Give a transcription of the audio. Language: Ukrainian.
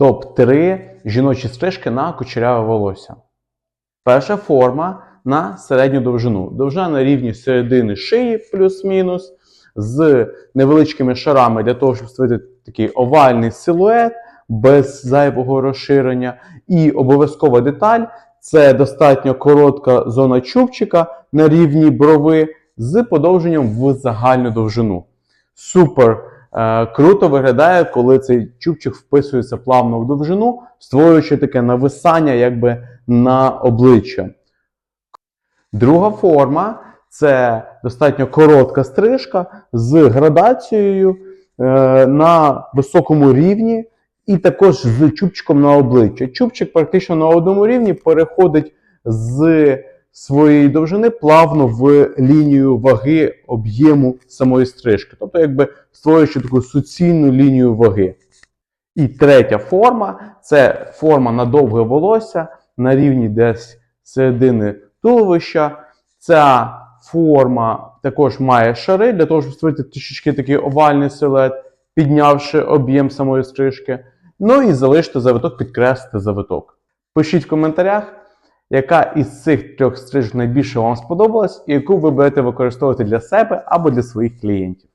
Топ-3 жіночі стрижки на кучеряве волосся. Перша форма на середню довжину. Довжина на рівні середини шиї плюс-мінус, з невеличкими шарами для того, щоб створити такий овальний силует без зайвого розширення. І обов'язкова деталь це достатньо коротка зона чубчика на рівні брови з подовженням в загальну довжину. Супер круто виглядає, коли цей чубчик вписується плавно в довжину, створюючи таке нависання якби на обличчя. Друга форма це достатньо коротка стрижка з градацією е, на високому рівні, і також з чубчиком на обличчя. Чубчик практично на одному рівні переходить з своєї довжини плавно в лінію ваги об'єму самої стрижки, тобто, якби створюючи таку суцільну лінію ваги. І третя форма це форма на довге волосся на рівні десь середини туловища. Ця форма також має шари для того, щоб створити трішечки такий овальний силует, піднявши об'єм самої стрижки. Ну і залишити завиток, підкреслити завиток. Пишіть в коментарях, яка із цих трьох стрижок найбільше вам сподобалась, і яку ви будете використовувати для себе або для своїх клієнтів.